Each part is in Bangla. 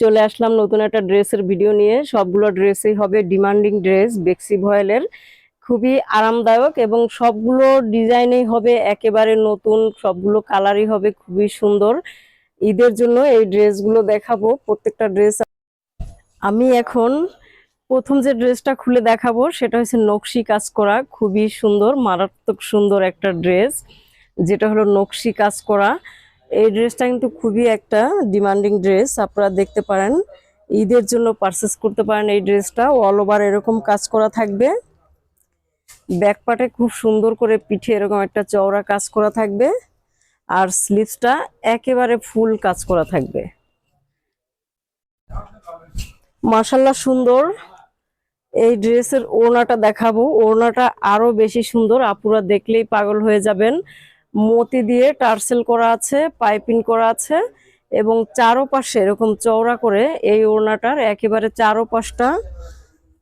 চলে আসলাম নতুন একটা ড্রেসের ভিডিও নিয়ে। সবগুলো ড্রেসই হবে ডিমান্ডিং ড্রেস বেক্সি ভয়েলের। খুবই আরামদায়ক এবং সবগুলো ডিজাইনেই হবে একেবারে নতুন। সবগুলো কালারই হবে খুবই সুন্দর। ঈদের জন্য এই ড্রেসগুলো দেখাবো, প্রত্যেকটা ড্রেস। আমি এখন প্রথম যে ড্রেসটা খুলে দেখাবো, সেটা হচ্ছে নকশি কাজ করা। খুবই সুন্দর, মারাত্মক সুন্দর একটা ড্রেস, যেটা হলো নকশি কাজ করা। এই ড্রেসটা কিন্তু খুবই একটা ডিমান্ডিং ড্রেস আপনারা দেখতে পারেন। ঈদের জন্য পারচেস করতে পারেন এই ড্রেসটা অল ওভার এরকম কাজ করা থাকবে। ব্যাক পার্টে খুব সুন্দর করে পিঠে এরকম একটা চওড়া কাজ করা থাকবে। আর স্লিভসটা একেবারে ফুল কাজ করা থাকবে। মাশাল্লাহ সুন্দর। এই ড্রেসের ওড়নাটা দেখাবো। ওড়নাটা আরও বেশি সুন্দর, আপুরা দেখলেই পাগল হয়ে যাবেন। মতি দিয়ে টার্সেল করা আছে, পাইপিং করা আছে এবং চারোপাশে এরকম চওড়া করে এই ওড়নাটার একেবারে চারোপাশটা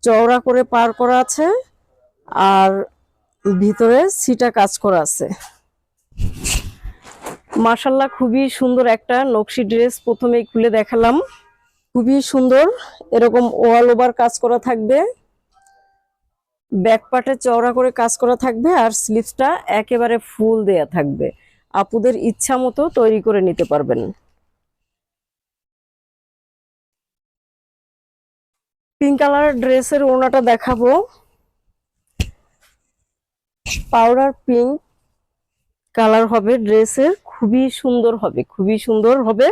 চওড়া করে পার করা আছে আর ভিতরে সিটা কাজ করা আছে। মাশাল্লাহ খুবই সুন্দর একটা নকশি ড্রেস প্রথমেই খুলে দেখালাম। খুবই সুন্দর এরকম ওয়াল ওভার কাজ করা থাকবে। ব্যাক পার্টে চওড়া করে কাজ করা থাকবে আর স্লিভসটা একেবারে ফুল দেয়া থাকবে। আপুদের ইচ্ছা মতো তৈরি করে নিতে পারবেন। পিঙ্ক কালার ড্রেসের ওড়নাটা দেখাবো। পাউডার পিঙ্ক কালার হবে ড্রেসের, খুবই সুন্দর হবে, খুবই সুন্দর হবে।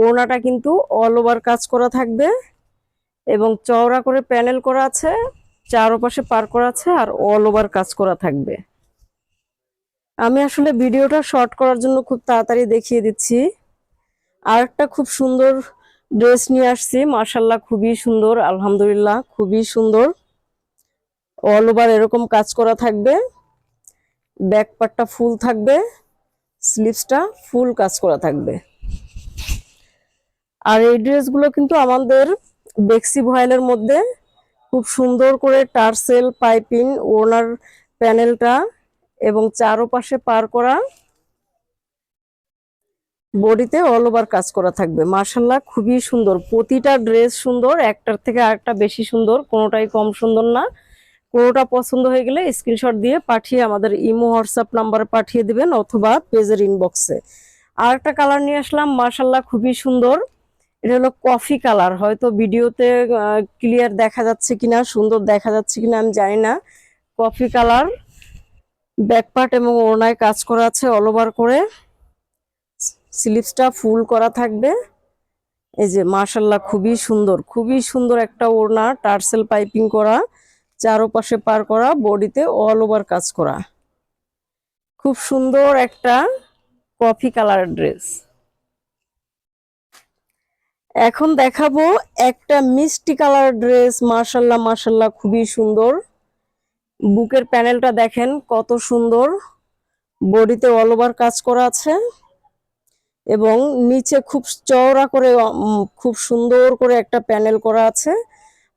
ওড়নাটা কিন্তু অল ওভার কাজ করা থাকবে এবং চওড়া করে প্যানেল করা আছে। চারপাশে পার করা আছে আর অল ওভার কাজ করা থাকবে। আমি আসলে ভিডিওটা শর্ট করার জন্য খুব তাড়াতাড়ি দেখিয়ে দিচ্ছি। আর একটা খুব সুন্দর ড্রেস নিয়ে আসছি। মার্শাল্লাহ খুবই সুন্দর, আলহামদুলিল্লাহ, খুবই সুন্দর। অল ওভার এরকম কাজ করা থাকবে। ব্যাক পার্টটা ফুল থাকবে। স্লিভসটা ফুল কাজ করা থাকবে। আর এই ড্রেসগুলো কিন্তু আমাদের বেক্সি ভয়েলের মধ্যে খুব সুন্দর করে টার্সেল পাইপিং ওনার প্যানেলটা এবং চারোপাশে পার করা। বডিতে অল ওভার কাজ করা থাকবে। মার্শাল্লাহ খুবই সুন্দর। প্রতিটা ড্রেস সুন্দর, একটার থেকে আরেকটা বেশি সুন্দর, কোনোটাই কম সুন্দর না। কোনোটা পছন্দ হয়ে গেলে স্ক্রিনশট দিয়ে পাঠিয়ে আমাদের ইমো, হোয়াটসঅ্যাপ নাম্বারে পাঠিয়ে দিবেন অথবা পেজের ইনবক্সে আর একটা কালার নিয়ে আসলাম মার্শাল্লাহ খুবই সুন্দর। এটা হলো কফি কালার হয়তো ভিডিওতে ক্লিয়ার দেখা যাচ্ছে কিনা, সুন্দর দেখা যাচ্ছে কিনা আমি জানি না। কফি কালার ব্যাক পার্ট এবং ওড়নায় কাজ করা আছে অল ওভার করে। স্লিভসটা ফুল করা থাকবে। এই যে মার্শাল্লাহ খুবই সুন্দর খুবই সুন্দর একটা ওড়না, টার্সেল পাইপিং করা, চারোপাশে পার করা, বডিতে অল ওভার কাজ করা। খুব সুন্দর একটা কফি কালার ড্রেস এখন দেখাবো একটা মিষ্টি কালার ড্রেস মার্শাল্লাহ মার্শাল্লাহ খুবই সুন্দর। বুকের প্যানেলটা দেখেন কত সুন্দর। বডিতে অল ওভার কাজ করা আছে এবং নিচে খুব চওড়া করে খুব সুন্দর করে একটা প্যানেল করা আছে।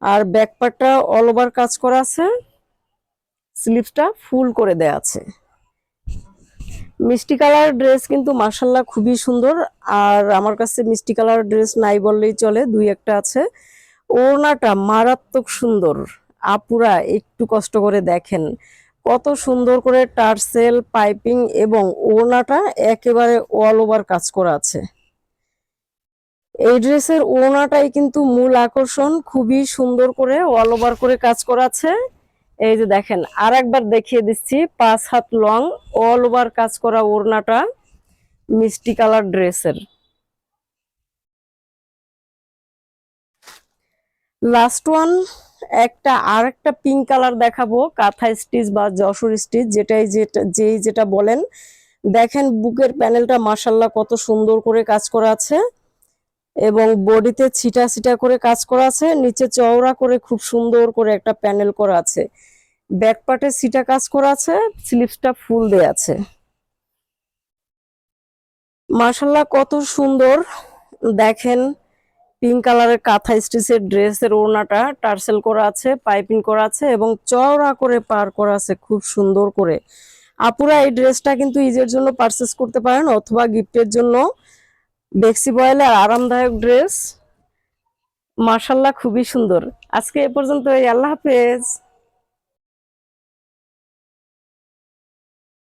আর ব্যাক পার্টটা অল ওভার কাজ করা আছে। স্লিভসটা ফুল করে দেয়া আছে। মিষ্টি কালার ড্রেস কিন্তু মার্শাল্লাহ খুবই সুন্দর। আর আমার কাছে মিষ্টি কালার ড্রেস নাই বললেই চলে, দুই একটা আছে। ওড়নাটা মারাত্মক সুন্দর। আপুরা একটু কষ্ট করে দেখেন। কত সুন্দর করে টার্সেল, পাইপিং এবং ওড়নাটা একেবারে অল ওভার কাজ করা আছে। এই ড্রেসের ওড়নাটাই কিন্তু মূল আকর্ষণ, খুবই সুন্দর করে অল ওভার করে কাজ করা আছে। এই যে দেখেন আর একবার দেখিয়ে দিচ্ছি, পাঁচ হাত লং অল ওভার কাজ করা ওড়নাটা মিষ্টি কালার ড্রেসের। লাস্ট ওয়ান একটা আর একটা পিঙ্ক কালার দেখাবো, কাঁথা স্টিচ বা যশোর স্টিচ যেটাই যেটা, যেই যেটা বলেন। দেখেন, বুকের প্যানেলটা মাসাল্লাহ কত সুন্দর করে কাজ করা আছে। এবং বডিতে ছিটা ছিটা করে কাজ করা আছে, নিচে চওড়া করে খুব সুন্দর করে একটা প্যানেল করা আছে। ব্যাক পার্টে সিটা কাজ করা আছে স্লিভসটা ফুল দেয়া আছে। মাশাল্লাহ কত সুন্দর। দেখেন, পিঙ্ক কালারের কাঁথা স্টিচের ড্রেসের ওড়নাটা টার্সেল করা আছে, পাইপিং করা আছে এবং চওড়া করে পার করা আছে খুব সুন্দর করে। আপুরা এই ড্রেসটা কিন্তু ঈদের জন্য পারচেস করতে পারেন অথবা গিফটের জন্য। ডেক্সি বয়েলের আরামদায়ক ড্রেস। মার্শাল্লাহ খুবই সুন্দর। আজকে এ পর্যন্ত আল্লাহ হাফেজ।